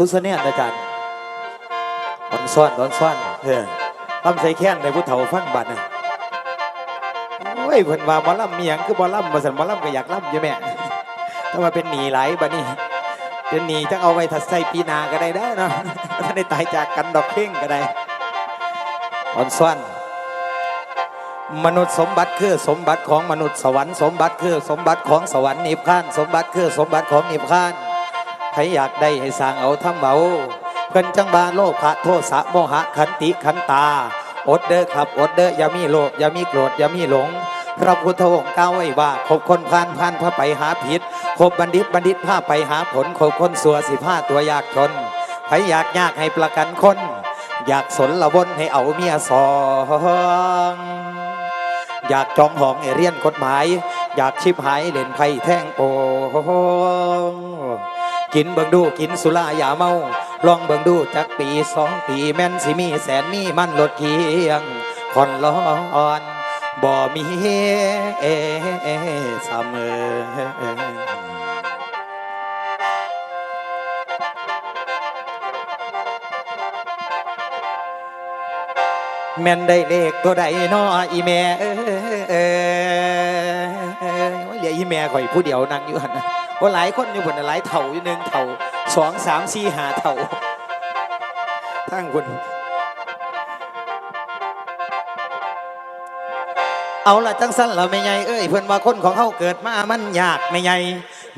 สุดเสนียนอาจารย์อ่อนซ้อนอ่อนซ้อนเออลำใส่แค้นในผู้เฒ่าฟังบัดน่ะโอ้ยเพิ่นว่าหมอลำเมียงคือหมอลำบ่ซั่นหมอลำก็อยากลำอยู่แม่ถ้ามาเป็นหนีไหลบัดนี้เป็นหนีจะเอาไว้ทัดใส่ปีนาก็ได้เด้เนาะถ้าได้ตายจากกันดอกเพ่งก็ได้ออนซ้อนมนุษย์สมบัติคือสมบัติของมนุษย์สวรรค์สมบัติคือสมบัติของสวรรค์นิพพาน สมบัติคือสมบัติของนิพพาน รอยากได้ให้สร้างเอาทำเบาเพิ่นจังบาโลภะโทสะโมหะขันติขันตา อดเด้อครับอดเด้ออย่ามีโลภอย่ามีโกรธอย่ามีหลง พระพุทธองค์กล่าวไว้ว่าคบคนพานพานพาไปหาผิดคบบัณฑิตบัณฑิตพาไปหาผลคบคนสัวสิผ้าตัวยากจนใครอยากยากให้ประกันคน อยากสนละวนให้เอาเมียสองอยากจองหองให้เรียนกฎหมาย อยากชิบหายเล่นไพ่แท่งโปง กินเบิงดูกินสุราอย่าเมาลองเบิงดูจักปีสองปีแม่นสิมีแสนมีมันลดเคียงคอนร้อนบ่มีเสมอแม่นได้เลขตัวใดน้ออีแม่เอ้ยเอ้ยเหลืออีแม่ข่อยผู้เดียวนั่งอยู่หันนะ ว่าหลายคนอยู่บนนะหลายเถ่าอยู่หนึ่งเถ่าสองสามสี่หาเถ่าทั้งคนเอาละจังสั้นละไม่ใหญ่เอ้ยเพื่อนว่าคนของเขาเกิดมามันยากไม่ใหญ่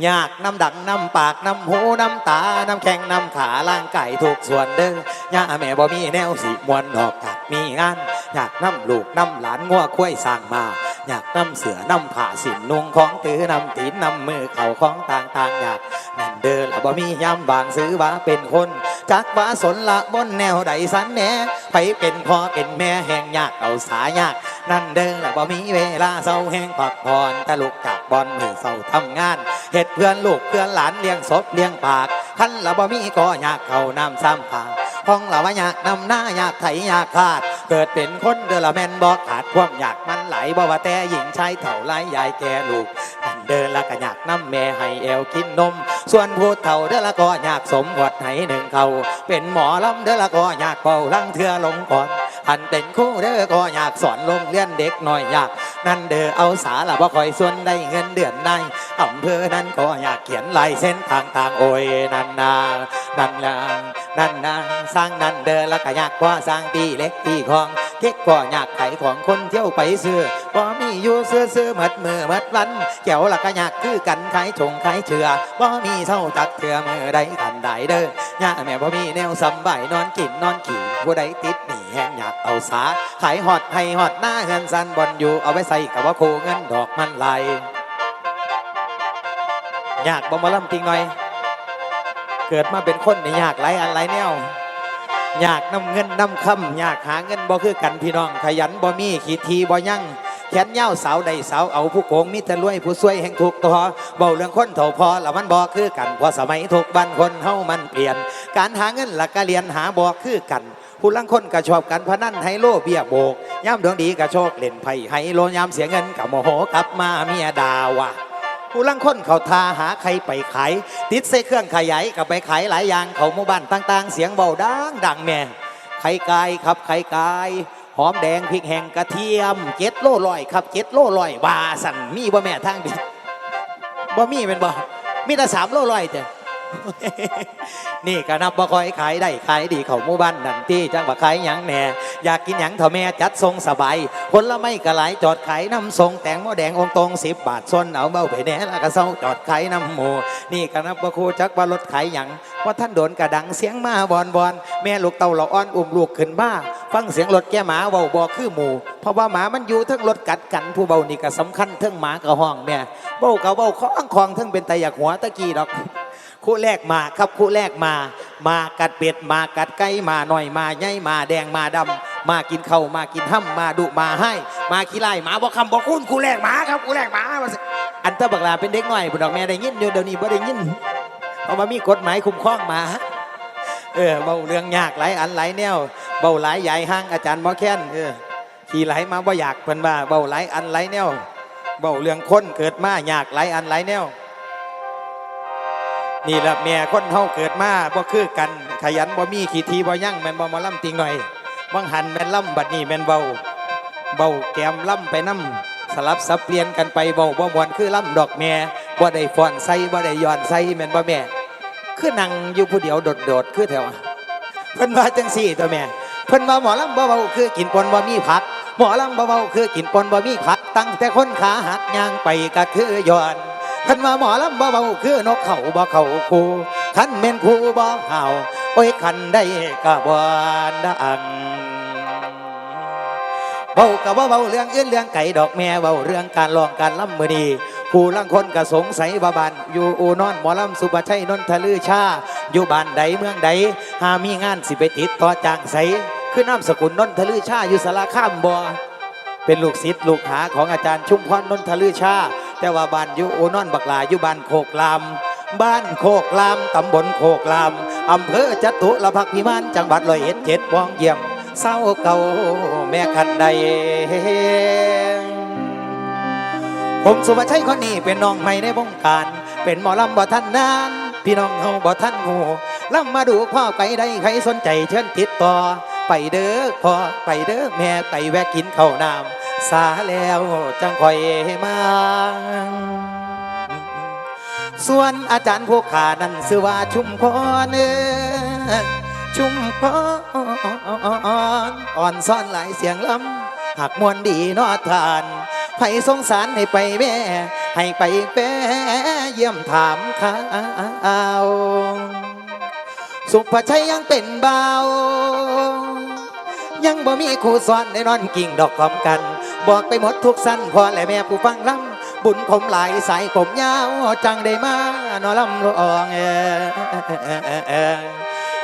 ยากน้ำดังน้ำปากน้ำหูน้ำตา น้ำแข้งน้ำขาร่างกายทุกส่วนเด้อย่าแม่บ่มีแนวสิมวนดอกจากมีงาน อยากน้ำลูกน้ำหลานงัวคุ้ยสร้างมา อยากน้ำเสือน้ำผ้าสินนุ่งของถือน้ำตีนนำมือเข่าของต่างๆอยากนั่นเดินละบ่มีย้ำบางซื้อว่าเป็นคน จักว่าสนละบนแนวใดสันแหน่ไผเป็นพ่อเป็นแม่แห่งยากเอาสายากนั่นเดินละบ่มีเวลาเศร้าแห่งพักผ่อนตะลุกจากบอนมือเศร้าทำงานเฮ็ดเพื่อนลูกเพื่อนหลานเลี้ยงศพเลี้ยงปากคันละบ่มีก็อยากเข้าน้ำซ้ำผาห้องละว่าอยากนำหน้าอยากไถอยากขาด เกิดเป็นคนเดละแม่นบอกขาดความอยากมันไหลบ่ว่าแต่หญิงชายเถ่าไรยายแก่ลูกนั่นเดินละก็อยากน้ำแม่ให้แอวกินนม ส่วนผู้เฒ่าเดละก็อยากสมบทให้หนึ่งเขาเป็นหมอลำเดละก็อยากเป่าลังเทือลงก่อนหันเป็นคู่เด้อก็อยากสอนลงเรียนเด็กน้อยอยาก นั่นเด้อเอาสาละบ่คอยส่วนได้เงินเดือนในอำเภอนั้นก็อยากเขียนลายเส้นทางทางโอ้ยนันนานั่นนา นั่นนาสร้างนั่นเด้อละก็อยากกว่าสร้างตีเล็กตีของเก็กก็อยากไขของคนเที่ยวไปซื้อบ่มีอยู่ซื้อซื้อหมัดมือหมัดวันแก้วละก็อยากคือกันขายชงขายเชื่อบ่มีเท่าจักเถื่อมือใดกันใดเด้อย่าแม่บ่มีแนวสำบายนอนกินนอนขี่ผู้ใดติดหนีแห้งอยากเอาสาขายอดให้ฮอดหน้าเงินสันบอนอยู่เอาไว้ใส่กับว่าโคเงินดอกมันไหลอยากบ่มาล่ำติงหน่อย เกิดมาเป็นคนนี่ยากหลอันหลายแนวยากนำเงินนำคำยากหาเงินบ่คือกันพี่น้องขยันบ่มีขีดทีบ่ยั่งแขนยาสาวใดสาวเอาผู้โกงมิตรรวยผู้ซวยแห่งถูกตัวเบาเรื่องคนเถ่าพอละมันบ่คือกันพราะสมัยทุกบ้านคนเฮามันเปลี่ยน การหาเงินหลักการเรียนหาบ่คือกันผู้ลังคนก็ชอบกันพนันไฮโลเบียโบกย่ำดวงดีก็โชคเล่นไพ่ไฮโลย่ำเสียเงินกับโมโหกลับมาเมียดาวะ ผู้ลังคนเขาทาหาใครไปขายติดเสเครื่องขยายกับไปขายหลายอย่างเขาหมู่บ้านต่าง ๆ เสียงเบาดังดังแม่ไข่ไก่ครับไข่ไก่หอมแดงพริกแห้งกระเทียมเจ็ดโลลอยครับเจ็ดโลลอยบาสันมีบ่แม่ทางดิบ่มีเป็นบ่มีแต่สามโลลอยจ้ะ นี่ก็นับว่าคอยขายได้ขายดีเขาหมู่บ้านนั่นที่จังว่ขายหยังแหน่อยากกินหยังเถ่าแม่จัดทรงสบายผลไม้ก็หลายจอดขายน้ำทรงแตงโมแดงองตรงสิบบาทส้นเอาเบ้าไปแหน่แล้วก็เศร้าจอดขายน้ำหมูนี่ก็นับว่าครูจักว่ารถขายหยังว่าท่านโดนกระดังเสียงมาบอนบอนแม่ลูกเต่าละอ่อนอุ้มลูกขึ้นบ้าฟังเสียงรถแกหมาเบาบอคือหมูเพราะว่าหมามันอยู่ทั้งรถกัดกันผู้เบานี่ก็สำคัญทั้งหมากับห้องแม่เบากับเบาคล้องคลองทั้งเป็นตะอยากหัวตะกี้ดอก คู่แรกมาครับคู่แรกมา มากัดเป็ดมากัดไก่มาหน่อยมาใหญ่มาแดงมาดำมากินเข้ามากินห้ำมาดุมาให้ มาขี้ไล่มาบอกคำบอกคุณคู่แรกมาครับคู่แรกมาอันตะบักลาเป็นเด็กหน่อยบุดอกแม่ได้ยินอยู่เดี๋ยวนี้บ่ได้ยินเพราะว่ามีกฎหมายคุ้มครองหมาเออเบาเรื่องยากหลายอันหลายแนวเบาหลายใหญ่ห้างอาจารย์หมอแค้นเออขี่ไหลมาบ่อยากเพิ่นว่าเบาหลายอันหลายแนวเบาเรื่องคนเกิดมายากหลายอันหลายแนว นี่แหละแม่คนเฮาเกิดมาบ่คือกันขยันบ่มีขีทีบ่ยั่งแม่นบ่มาล่ำติงหน่อยบังหันแม่นล่ำบัดนี้แม่นเบาเบาแกมล่ำไปน้ำสลับสับเปลี่ยนกันไปเบาบ่มวนคือล่ำดอกแม่บ่ได้ฟ้อนใส่บ่ได้ย้อนใส่แม่นบ่แม่คือนั่งอยู่ผู้เดียวโดดๆคือแถวเพิ่นว่าจังสี่ตัวแม่เพิ่นว่าหมอลำบ่เบาคือกินปนบ่มีผักหมอลำบ่เบาคือกินปนบ่มีผักตั้งแต่คนขาหักย่างไปก็คือย้อน เพิ่นว่าหมอลำบ่เบาคือนกเขาบ่เขาคูคันแม่นคูบ่เห่าโอ้ยคันได้ก็บ่ดังเบากับว่าเบาเรื่องอื่นเรื่องไก่ดอกแม่เบาเรื่องการลองการล่ำมือดีผู้ลังคนก็สงสัยว่าบ้านอยู่อูนอนหมอลำสุบชัยนนทลือชา อยู่บ้านใดเมืองใดหามีงานสิไปติดต่อจางใสคือน้ำสกุลนนทลือชาอยู่สารข้ามบ่เป็นลูกศิษย์ลูกหาของอาจารย์ชุมพรนนทลือชา แต่ว่าบ้านอยู่อูนอนบักลาอยู่บ้านโคกลาม บ้านโคกลามตำบลโคกลามอำเภอจตุรพักษ์พิมานจังหวัดร้อยเอ็ดเจ็ดวองเยี่ยมเศร้าเก่าแม่คันใดผมสุภาชัยคนนี้เป็นน้องใหม่ในวงการ เป็นหมอลำบ่ท่านนานพี่น้องเฮาบ่ท่านงูลำมาดูพ่อไก่ได้ใครสนใจเชิญติดต่อ ไปเด้อพ่อไปเด้อแม่ไปแวะกินข้าวน้ำ สาแล้วจังคอยมาส่วนอาจารย์ผู้ขานั้นชื่อว่าชุมพรเออชุมพรอ่อนซ่อนหลายเสียงล้ำหากมวนดีนอทานให้สงสารให้ไปแม่ให้ไปแปเยี่ยมถามข่าวสุภชัยยังเป็นเบายังบ่มีครูสอนได้นอนกิ่งดอกคอมกัน บอกไปหมดทุกสั้นพอและแม่ผู้ฟังลำบุญผมหลายสายผมยาวจังได้มานอลำรอง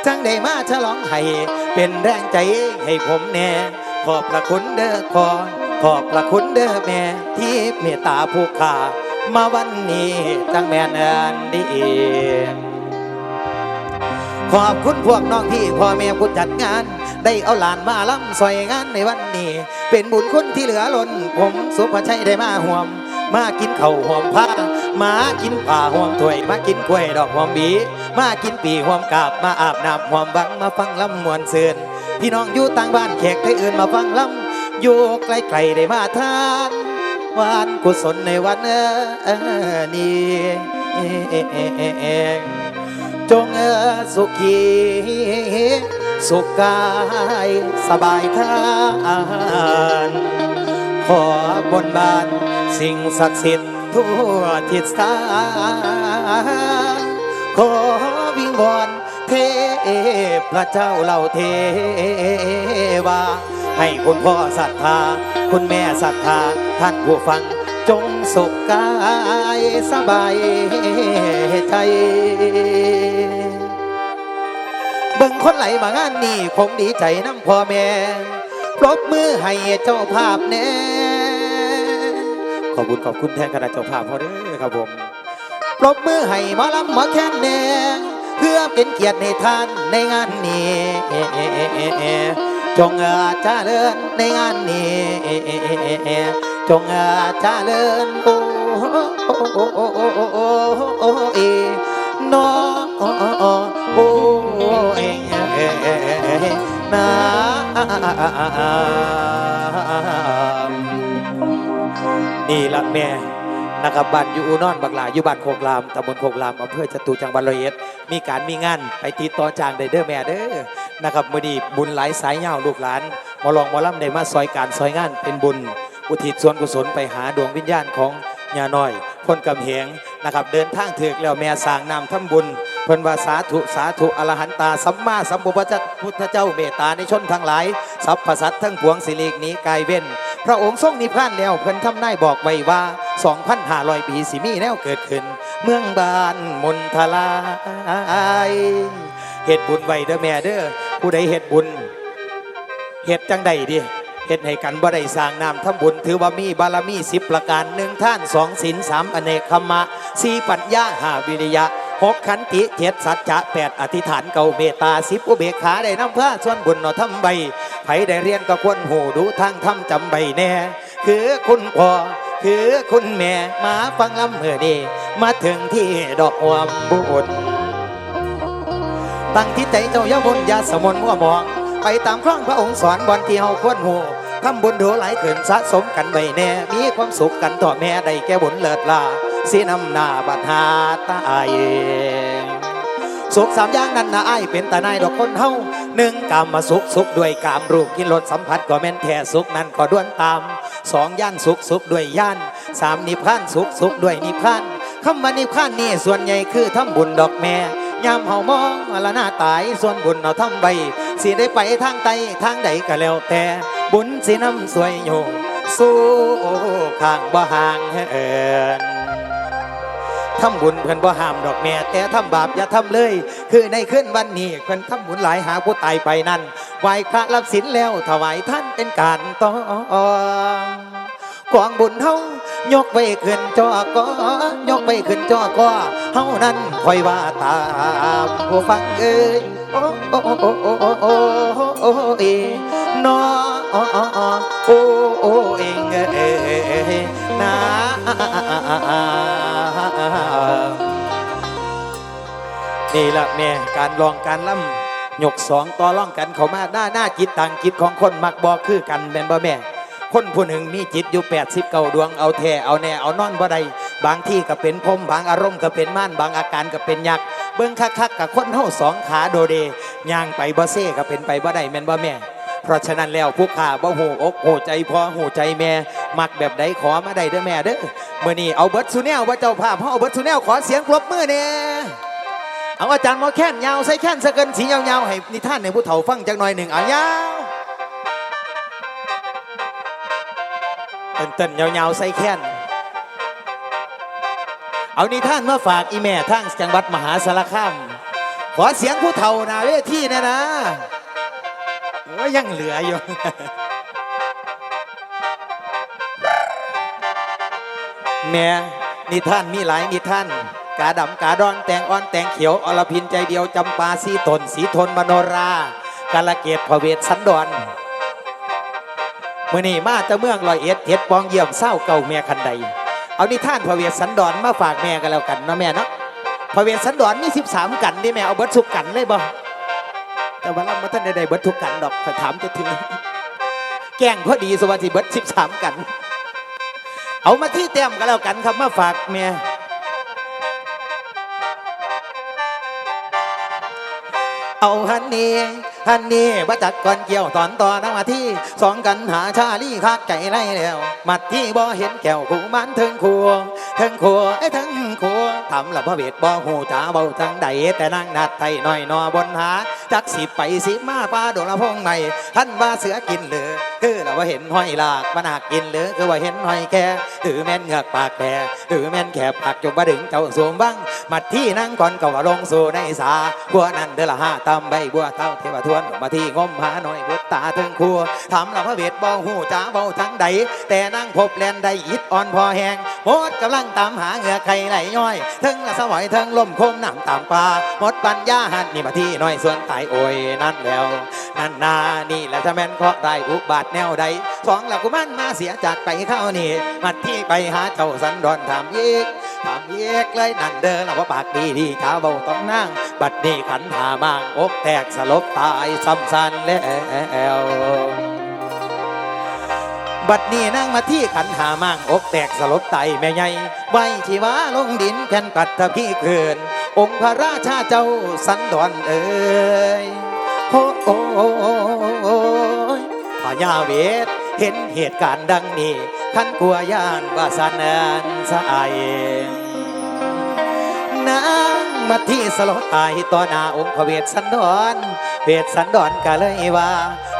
จังได้มาฉลองให้เป็นแรงใจให้ผมแน่ขอบพระคุณเด้อขอขอบพระคุณเด้อแม่ที่เมตตาผู้ขามาวันนี้จังแม่นอันดีขอบคุณพวกน้องที่พ่อแม่ผู้จัดงาน ได้เอาหลานมาล้ำซอยงานในวันนี้ เป็นบุญคุณที่เหลือล้น ผมสุภาชัยได้มาห่วม มากินเข้าวหอมผ้ามากินผ้าหอมถ้วย มากินกล้วยดอกหอมบี มากินปีหอมกาบ มาอาบน้ำหอมบังมาฟังลำมวนเสือนพี่น้องอยู่ต่างบ้านแขกไทยอื่นมาฟังลำอยู่ไกลๆได้มาทานวานกุศลในวันนี้จงเออสุขี สุขกายสบายทานขอบนบานสิ่งศักดิ์สิทธิ์ทั่วทิศทางขอวิงวอนเทพพระเจ้าเหล่าเทวาให้คุณพ่อศรัทธา คุณแม่ศรัทธา ท่านผู้ฟังจงสุขกายสบายใจ งคนไหลมางานนี่คงดีใจน้ำพ่อแม่ปรบมือให้เจ้าภาพแน่ขอบคุณขอบคุณแทนคณะเจ้าภาพพอเด้อครับผมปรบมือให้หมอลำหมอแคนแดงเพื่อเป็นเกียรติในท่านในงานนี้จงอาจาเลิญในงานนี้จงอาจาเลิญโอ้โอ้โอ้โอ้โอ้โอ้โอ้โอ้เอนอโอ้โอ้โอ้ เองนะนี่ละแม่นะครับบ้านอยู่อุนอนบักหลาอยู่บ้านโคกรามตำบลโคกรามอำเภอจตุจังหวัดร้อยเอ็ดมีการมีงานไปติดต่อจางได้เด้อแม่เด้อนะครับมื้อนี้บุญหลายสายยาวลูกหลานมอลองมอลำได้มาซอยการซอยงานเป็นบุญ อุทิศส่วนกุศลไปหาดวงวิญญาณของยาน้อยคนกำเหงนะครับเดินทางถึกแล้วแม่สร้างนำทำบุญ เพิ่นว่าสาธุสาธุอรหันตาสัมมาสัมพุทธเจ้าพุทธเจ้าเมตตาในชนทั้งหลายสรรพสัตว์ทั้งปวงสิริกนี้กายเว้น พระองค์ทรงนิพพานแล้วเพิ่นทำนายบอกไว้ว่า2,500ปีสิมีแนวเกิดขึ้น เมืองบานมนทลายเฮ็ดบุญไว้เด้อแม่เด้อผู้ใดเฮ็ดบุญเฮ็ดจังใดดิเฮ็ดให้กันบ่ได้สร้างนามทำบุญถือว่ามีบารมีสิบประการหนึ่งท่านสองศีลสามอเนกขมะสี่ปัญญาห้าวิริยะ หกขันติเจ็ดสัจจะแปดอธิษฐานเก่าเมตตาสิบอุเบกขาได้นำพระส่วนบุญเนาะทำใบไผได้เรียนก็ควรหูดูทางทำจำใบแน่ คือคุณพ่อคือคุณแม่มาฟังลำเมื่อนี้มาถึงที่ดอกหวมบุญตั้งที่ใจเจ้าย่าบนอย่าสมนมัวหมอง ไปตามคล้องพระองค์สอนบอนที่เฮาควรหูทำบุญดูหลายขืนสะสมกันไว้แน่ มีความสุขกันต่อแม่ได้แก่บุญเลิศลา สีน้ำหน้าบัดหาตายสุขสามอย่างนั้นนะไอเป็นตานายดอกคนเฮาหนึ่งกามมาสุขสุขด้วยกามรูปกินรสสัมผัสก็แม่นแท้สุขนั้นก็ด้วนตามสองย่านสุขสุขด้วยย่านสามนิพพานสุขสุขด้วยนิพพานคำว่านิพพานนี่ส่วนใหญ่คือทำบุญดอกแม่ยามเฮามองละหน้าตายส่วนบุญเราทำใบสิได้ไปทางใต้ทางใดก็แล้วแต่ บุญสินำสวยโยสู้ข้างบ่ห่างเอิน ทำบุญเพิ่นบ่ห้ามดอกแม่แต่ทำบาปอย่าทำเลย คือในขึ้นวันนี้เพิ่นทำบุญหลายหาผู้ตายไปนั่นไหว้พระรับศีลแล้วถวายท่านเป็นการต้อกวางบุญเฮายกไปขึ้นจอก็ยกไปขึ้นจอก็เฮานั้นคอยว่าตามผู้ฟังเอ้ย โอ้โอ้โอ้โอ้โอ้โอ้โอ้เอนอโอ้โอ้โอ้โอ้เองเอ้ยนะนี่ละแม่การลองการล่ำหยกสองต่อร่องกันเขามาหน้าหน้าจิตต่างจิตของคนมักบอกคือกันเป็นบ่แม่คนผู้หนึ่งมีจิตอยู่8ปดสิบเก้าดวงเอาแท่เอาแน่เอานอนบ่ได้บางที่ก็เป็นพรมบางอารมณ์ก็เป็นม่านบางอาการก็เป็นยักษ์ เบิ่งคักๆกับคนเฮาสองขาโดเดย่างไปบ่เซ่ก็เป็นไปบ่ได้แม่นบ่แม่ เพราะฉะนั้นแล้วผู้ข้าบ่หูอกหูใจพอหูใจแม่ มักแบบใดขอมาได้เด้อแม่เด้อมื้อนี้เอาเบิดสุแนวว่าเจ้าภาพเฮาเอาเบิดสุแนวขอเสียงปรบมือแน่เอาอาจารย์หมอแค้นยาวใส่แค้นสะเกินสียาวๆให้นิทานให้ผู้เฒ่าฟังจักหน่อยหนึ่งเอายาวเต้นๆยาวๆใส่แค้น เอานิท่านมาฝากอีแม่ทั้งจังหวัดมหาสารคามขอเสียงผู้เฒ่านาเวทีนะนะโอ้ยังเหลืออยู่แม่นิท่านมีหลายนิท่านกาดำกาดอนแตงอ่อนแตงเขียวอรพินใจเดียวจำปาสีตนสีทนมโนรากาลเกตพระเวทสันดอนมื่อนี้มาแตะเมืองลอยเอ็ดเอ็ดปองเยี่ยมเศร้าเก่าแม่คันใด เอานิท่านพระเวสสันดรมาฝากแม่กันแล้วกันเนาะแม่เนาะพระเวสสันดรมี13กันดิแม่เอาเบิดทุกกันเลยบ่แต่ว่าเราบ่ทันได้ได้เบิดทุกกันดอกขอถามจะถึงแกล้งพอดีสวัสดีเบิด13กัน เอามาที่แต้มกันแล้วกันครับมาฝากแม่เอาฮันนี่ ฮันนี่ว่าจัดก่อนเกี่ยวตอนต่อนังมาที่สองกันหาชาลี่คักไก่ไรแล้ว มัดที่บ่เห็นแก้วกูมันถึงครัว ถึงครัวไอ้ถึงครัวทำละพ่อเวทบ่หูจ้าเบาทั้งใดแต่นั่งนัดไทยน้อยนอบนหา จักสิไปสิมาป้าโดนละพงใหม่ท่านว่าเสือกินเหลือคือเราว่าเห็นห้อยลากมันหักกินเหลือคือว่าเห็นห้อยแค่ถือแม่นเหงือกปากแผลถือแม่นแขบผักจงมาดึงเจ้าสวมบ้างมัดที่นั่งก่อนก็ว่าลงสู่ในสาบัวนั่นเดือละห้าตำใบบัวเต้าเทวทวนมาที่งมหาหน่อยบุตตาถึงครัวทำเราพระเวทบ่หูจ้าเบาทั้งใดแต่นั่งพบแลนใดอิดอ่อนพอแหงหมดกำลังตามหาเหงือกไข่ไหลย้อยถึงละสวอยถึงลมคมน้ำตามปลาหมดปัญญาหันนี่มาที่น้อยส่วนตายโอยนั่นแล้วนั่นนานี่แหละถ้าแม่นเคาะได้อุบาทแนวใดสองหลักกุมันมาเสียจากไปเข้านี่มัดที่ไปหาเจ้าสันดอนถามยีกถามยีกเลยนั่นเดินเราว่าปากดีดีชาเบาต้องนั่งบัดนี้ขันหามางอกแตกสลบตายซ้ำซันแล้ว บัดนี้นั่งมาที่ขันหามั่งอกแตกสลบไตแม่ใหญ่ใบชีวาลงดินแผ่นปัดทพี่เกิน องค์พระราชาเจ้าสันดอนเอ่ยโอ้โอ้โอ้โอ้ยพญาเวทเห็นเหตุการณ์ดังนี้ขันกลัวย่านว่าสันนันสายนางมาที่สลบตายต่อหน้าองค์พระเวทสันดอนเวทสันดอนก็เลยว่า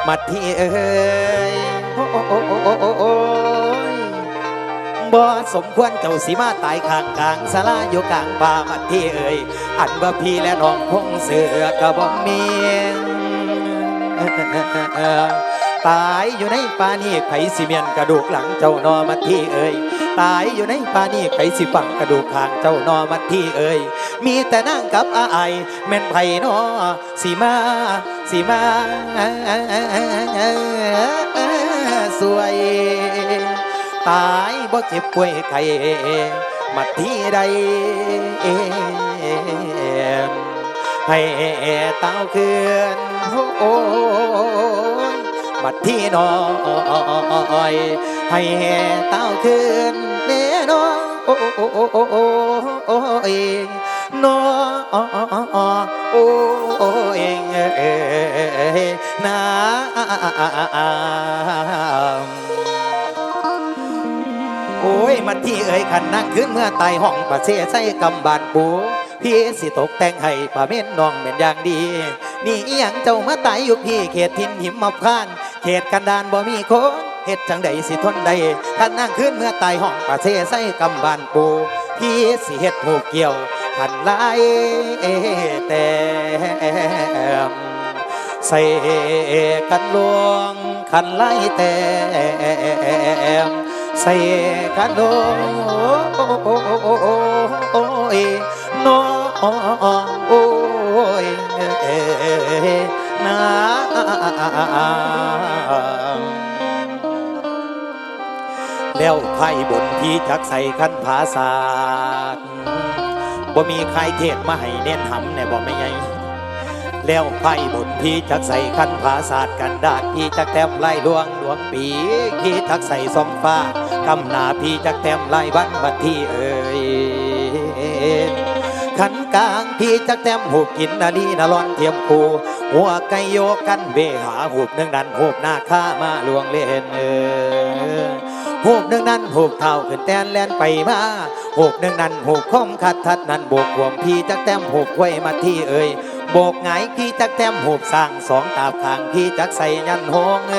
มาที่เอ่ย บ่สมควรเจ้าสีมาตายข้างกลางสลาอยู่กลางป่ามาที่เอ่ยอันว่าพี่และน้องคงเสือกระบอกเมียงตายอยู่ในป่านี้ไผสิเมียนกระดูกหลังเจ้านอมาที่เอ่ยตายอยู่ในป่านี้ไผสิฝังกระดูกข้างเจ้านอมาที่เอ่ยมีแต่นั่งกับอาไอแม่นไผนอสีมาสีมา สวย ตายบ่เจ็บป่วยไข้มาที่ใดให้เต้าคืนโอ้ยบัดที่น้อยให้เต้าคืนเน่น้อยโอ้ย น้อโอ้ยนะโอ้ยมันที่เอ่ยขันนั่งขึ้นเมื่อไตห้องประเสใส่กำบานปูพี่สิตกแต่งให้ป่าเม่นน้องเป็นอย่างดี นี่อีหยังเจ้ามาตายอยู่พี่เขตทินหิมมาพานเขตกันดานบ่มีโคเฮ็ดจังใดสิทนได้ขันนั่งขึ้นเมื่อไตห้องประเสใส่กำบานปู พี่สิเฮ็ดหูกเกี่ยวขันลายแต่มใส่กันลวงคันไล่แต่ใส่กันลวงโอ้ยน้องโอ้ยนา แล้วไพ่บนที่จักใส่ขั้นภาษาบ่มีใครเทศมาให้เน้นหำแน่บ่ไม่ไงแล้วไพ่บนพี่จักใส่คันภาษาดกันดาดพี่จักแต้มไล่ดวงดวงปีพี่จักใส่สมฟ้ากำนาพี่จักแต้มไล่วันบัดที่เอ่ยขันกลางพี่จักแต้มหูบกินนาลีนาลอนเทียมคูหัวไก่โยกันเบหาหูบหนึ่งดันหูบหน้าข้ามาลวงเล่นเออ หูบหนึ่งนั้นหูบเท้าขึ้นแตนแลนไปมาหูบหนึ่งนั้นหูบคมคัดทัดนั้นโบกหวมพี่จักแต้มหูบไว้มาที่เอ่ยโบกไงพี่จักแต้มหูบสร้างสองตาขางพี่จักใส่ยันหงเอ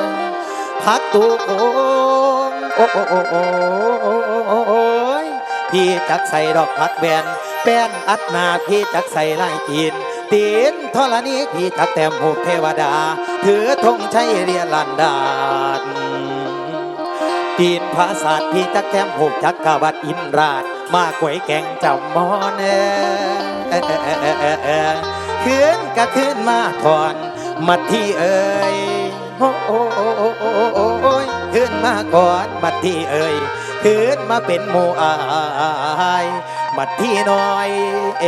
อพักตูโค้งโอ้โอ้โอ้โอ้โอ้โอ้โอ้พี่จักใส่ดอกพักแบนแป้นอัดนาพี่จักใส่ลายจีนตีนทรณีพี่จักแต้มหูบเทวดา ถือธงชัยเรียนลันดาน ตีนภาษาทพี่จักแคมหกจักกวัดอินราชมาก๋วยแกงจ้ามอนเออเอเอเอเอเอคืนก็คืนมาถอนมาที่เอ่ยโอ้โอ้โอ้โอ้โอ้ยคืนมาก่อนมาที่เอ่ยคืนมาเป็นหมู่อายมาที่น้อยเอ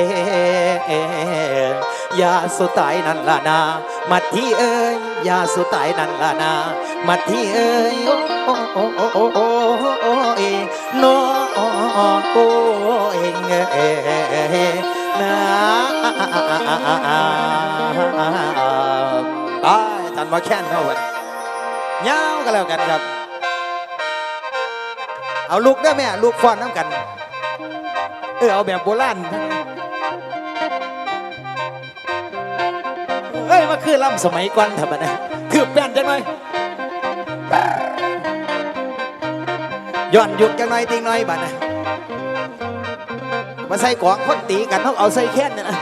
อยาสุตายนั่นละนามาที่เอ่ยยาสุตายนั่นละนามาที่เอ่ย โอ้โอ้โอ้โอ้โอ้โอ้เอยโนโอ้โอ้เองเอยนะตายทันมาแค่นเท่าวันยาวก็แล้วกันครับ เอาลูกได้ไหมอะลูกฟ้อนน้ำกัน เออเอาแบบโบราณเอ้ยมาคือล่ำสมัยก่อนทำไมนะคือแป้นจังหน่ ยย้อนยุคจังหน่อยติงหน่อยบัดนะมาใส่กองคนตีกันเขาเอาใส่แค้นนะ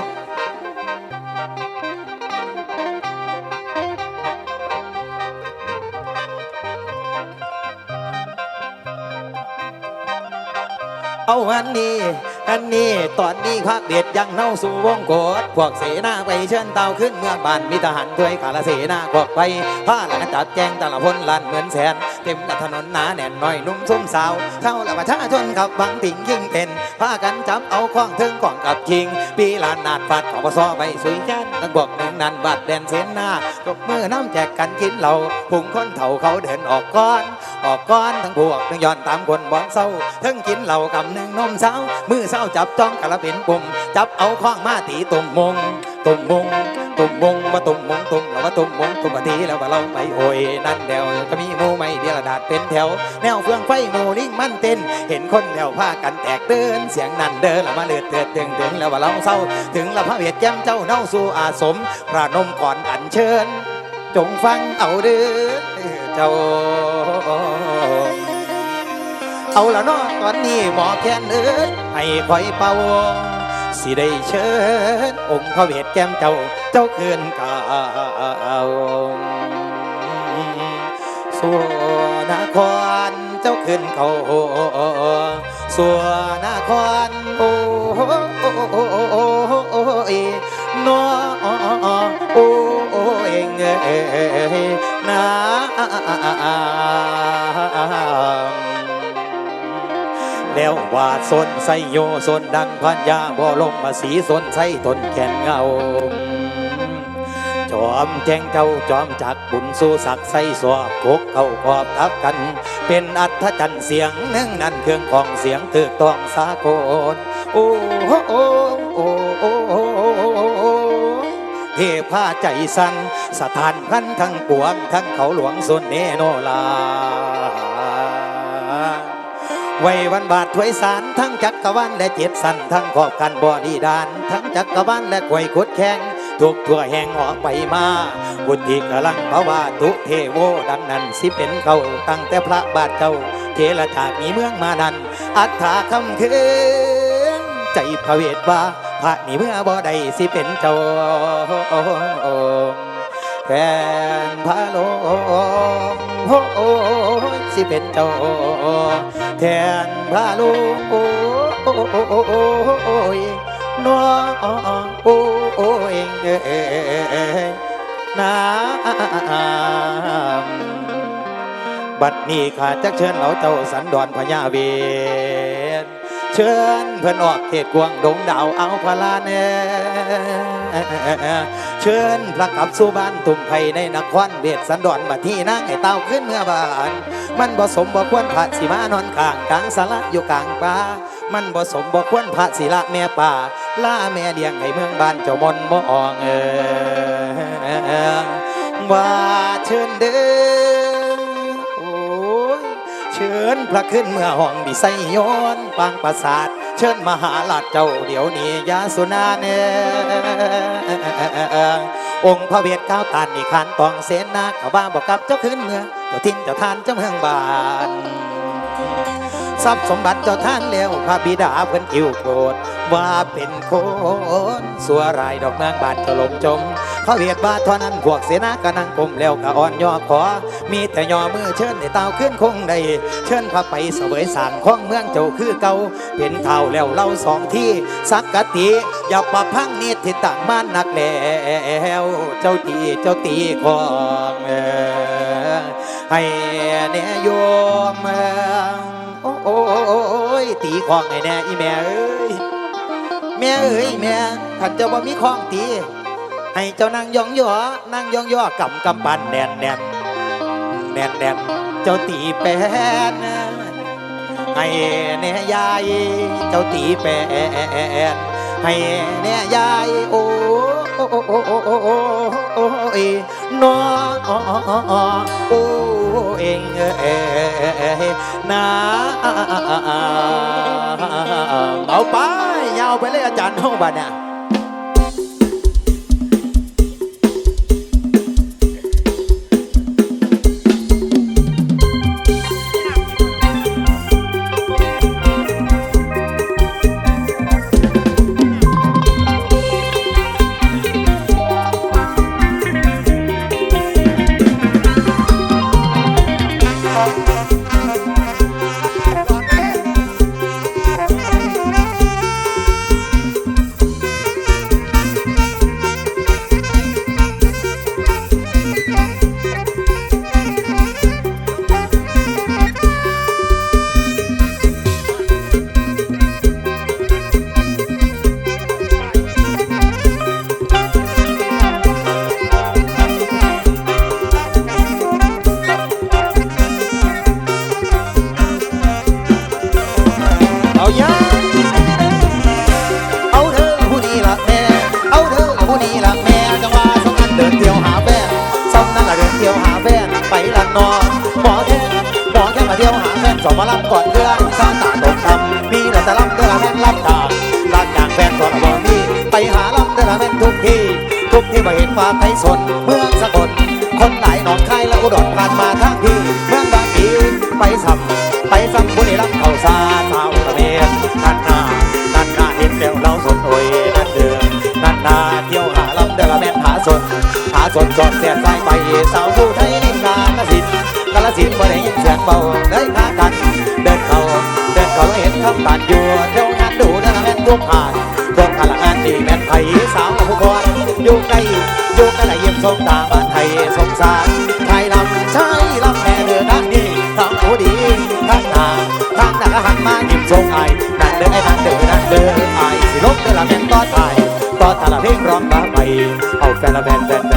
เอาอันนี้ อันนี้ตอนนี้ภาคเด็ดยังเน่าสู่วงโกดพวกเสนาไปเชิญเต่าขึ้นเมืองบ้านมีทหารด้วยกาลเสนาพวกไปผ้าหลังจัดแจงแต่ละพลลันเหมือนแสน เต็มละถนนหนาแน่นน้อยนุ่มซุ่มสาวเท่าละประชาชนขับบังติ่งยิ่งเป็นพากันจับเอาข้องถึงข้องกับคิง ปีลานนาดฟัดของปซอใบสุยแค้นนักบอกหนึ่งนันบัดแดนเสนหน้าตบมือน้ำแจกกันกินเหล่าพุงคนเถ่าเขาเดินออกก้อน ออกก้อนทั้งบวกทั้งย้อนตามคนบอนเศร้าทั้งกินเหล่ากำหนึ่งนมเศร้ามือเศร้าจับจ้องกะละเป็นปุ่มจับเอาข้องมาตีตุ่มมงตุ่มมง ตุ่มมงมาตุ่มมงตุ่มแล้วว่าตุ่มมงตุ่มมาทีแล้วว่าเราไปโอยนั่นเดียวก็มีหมูไม่เดียวดาดเป็นแถว แนวเฟืองไฟหมูลิงมันเต้น เห็นคนแถวผ้ากันแตกเดินเสียงนั่นเดินแล้วมาเลือดเตือดตึงถึงแล้วว่าเราเศร้า ถึงแล้วพระเวทแก้มเจ้าเน่าสู่อาสมพระนมก่อนอัญเชิญ จงฟังเอาเด้อเจ้าเอาละเนาะตอนนี้หมอแคนเอ้ยให้คอยเป่า สิได้เชิญองค์พระเวทแก้มเจ้าเจ้าเกินกาวสัวนครเจ้าขึ้นเขาสัวนครโอ้โอ้โอ้โอ้โอ้โอ้เอยนอโอ้เองนา แล้วว่าสนไสโยสนดังพันยาบ่ลงมาสีสนไสตนแขนเงาจอมแจงเจ้าจอมจักบุญสู้สักใสสวบพกเข้ากอบทับกัน เป็นอัศจรรเสียงหนึ่งนั่นเครื่องของเสียงตึกต้องสากลโอ้โอ้โอ้โอ้โอ้โอ้โอ้เทพาใจสันสถานพันทั้งปวงทั้งเขาหลวงส่วนเนโนลา ไว้วันบาทถวยสารทั้งจักรวาลและเจ็ดสันทั้งขอบกันบอดีดาน ทั้งจักรวาลและกวยขุดแข้งทุกทั่วแห่งหอไปมาบุตรีกำลังภาวาตุเทโวดังนั้นสิเป็นเขาตั้งแต่พระบาทเจ้าเทระจากมีเมืองมานันอัฏฐาคำเคืนใจพระเวทว่าพระนี่เมื่อบ่ได้สิเป็นเจ้าแฟนพระโลง สิเป็นเจ้าแทนพระลุงโอ้ยน้องโอ้ยน้ำบัดนี้ข้าจักเชิญเราเจ้าสันดอนพญาเวร เชิญเพื่อนออกเขตกวางดงดาวเอาพลาเนเชิญพระกับสู่บ้านตุ่มไผ่ในนครเบียดสันดอนบัดที่นั่งไอ้เต้าขึ้นเมื่อบ้านมันบ่สมบ่ควรพระสิมานอนข้างกลางสาระอยู่กลางป่ามันบ่สมบ่ควรพระศิละแม่ป่าล่าแม่เลี้ยงให้เมืองบ้านเจ้ามนบ่อองเออว่าเชิญเด้อย ชิญพระขึ้นเมื่อห้องดิไซย้อนปางปราสาท เชิญมหาลาดเจ้าเดี๋ยวนี้ยาสุนาเนองค์พระเวทก้าวตานนี่ขานตองเสนาเขาบ้าบอกกับเจ้าขึ้นเมื่อเจ้าทินเจ้าทานเจ้าเมืองบาน ทรัพย์สมบัติเจ้าท่านแล้วพระบิดาเพิ่นกิ้วโกรธว่าเป็นคนสัวรายดอกนางบาดถล่มจมพระเวทบาทเท่านั้นพวกเสนากะนังกลมแล้วกะอ่อนย่อขอ มีแต่ย่อมือเชิญให้เตาขึ้นคงได้เชิญพระไปเสวยสางของเมืองเจ้าคือเก่าเป็นเท่าแล้วเล่าสองที่สักกะติอย่าปะพังนิดที่ต่างบ้านนักแล้วเจ้าตีเจ้าตีของเอ่อให้แน่โยมเอ โอ้ยตีของไอ้แน่อีแม่เอ้ยแม่เอ้ยแม่ขันเจ้าบ่มีของตี ให้เจ้านั่งยองย่อนั่งยองย่อกำกำปันแน่นแน่นแน่นแน่นเจ้าตีแปนให้แน่ยายเจ้าตีแปนให้แน่ยายโอ้โอ้โอ้โอ้โอ้โอ้โอ้โอ้ยน้อโอ้เองเอ้นะ เอาไปยาวไปเลยอาจารย์ห้องบ้านเนี่ย สดสอดเสียใจไปสาวสู้ไทยในกาลสินกาลสินบ่ได้ยินเสียงเบาเลยพากัน เดินเขาเดินเขาเห็นคำตานอยู่เที่ยวงานดูนั่นแม่นพวกผ่านพวกพลังอันดีแม่นไทยสาวผู้คนอยู่ใกล้อยู่ใกล้เยี่ยมทรงตาบ้านไทยสงสารไทยลำใชายลำแม่เดือด้งนนี้ทางผู้ดีทั้งนาทั้งนาก็หันมายิ้มทรงไอ้นั่นเดินไอ้นั่นเดินนั่นเดินไอ้สิลบเด้อละแม่นต่อไายก็ตาละเพลงร้องมาใหม่เอาแฟนละแฟนแฟน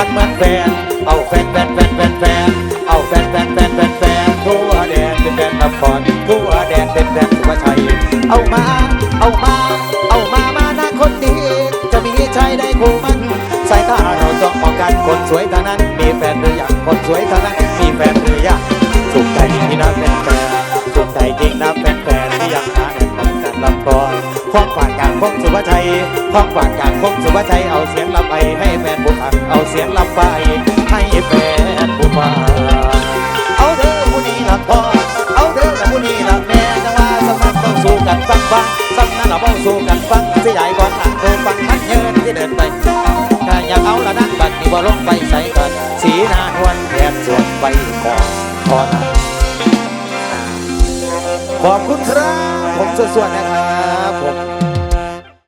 พันเหมือนแฟน เอาแฟนแฟนแฟนแฟนแฟนเอาแฟนแฟนแฟนแฟนแฟนทั่วแดนเป็นแฟนละครทั่วแดนเป็นแฟนสุภาชัย เอามา เอามา เอามามานะคนดีจะมีใจได้คู่มันสายตาเราจ้องมองกันคนสวยเท่านั้น มีแฟนหรือยังคนสวยเท่านั้น มีแฟนหรือยังสุขใจที่นับเป็นแฟนสุขใจจริงนับเป็นแฟนที่ยังหาแน่นอนกันลำก่อนพ้องฝากกลางพงสุภาชัยพ้องฝากกลางพงสุภาชัยเอาเสียงลำไปให้แฟน เสียงลำไปให้แฟนผู้ฟังเอาเด้อผู้นี้ละพ่อเอาเด้อผู้นี้ละแม่จังว่าสมัครต้องสู้กันฟังฟังสักนั้นเราต้องสู้กันฟังเสียใหญ่กว่าหลังเธอฟังทันเยินที่เดินไปถ้าอยากเอาละนั่งบัดนี้บ่ลงไปใส่กันสีหน้านวลแอบสวนไปก่อนขอนะขอบคุณครับผมส่วนๆนะครับ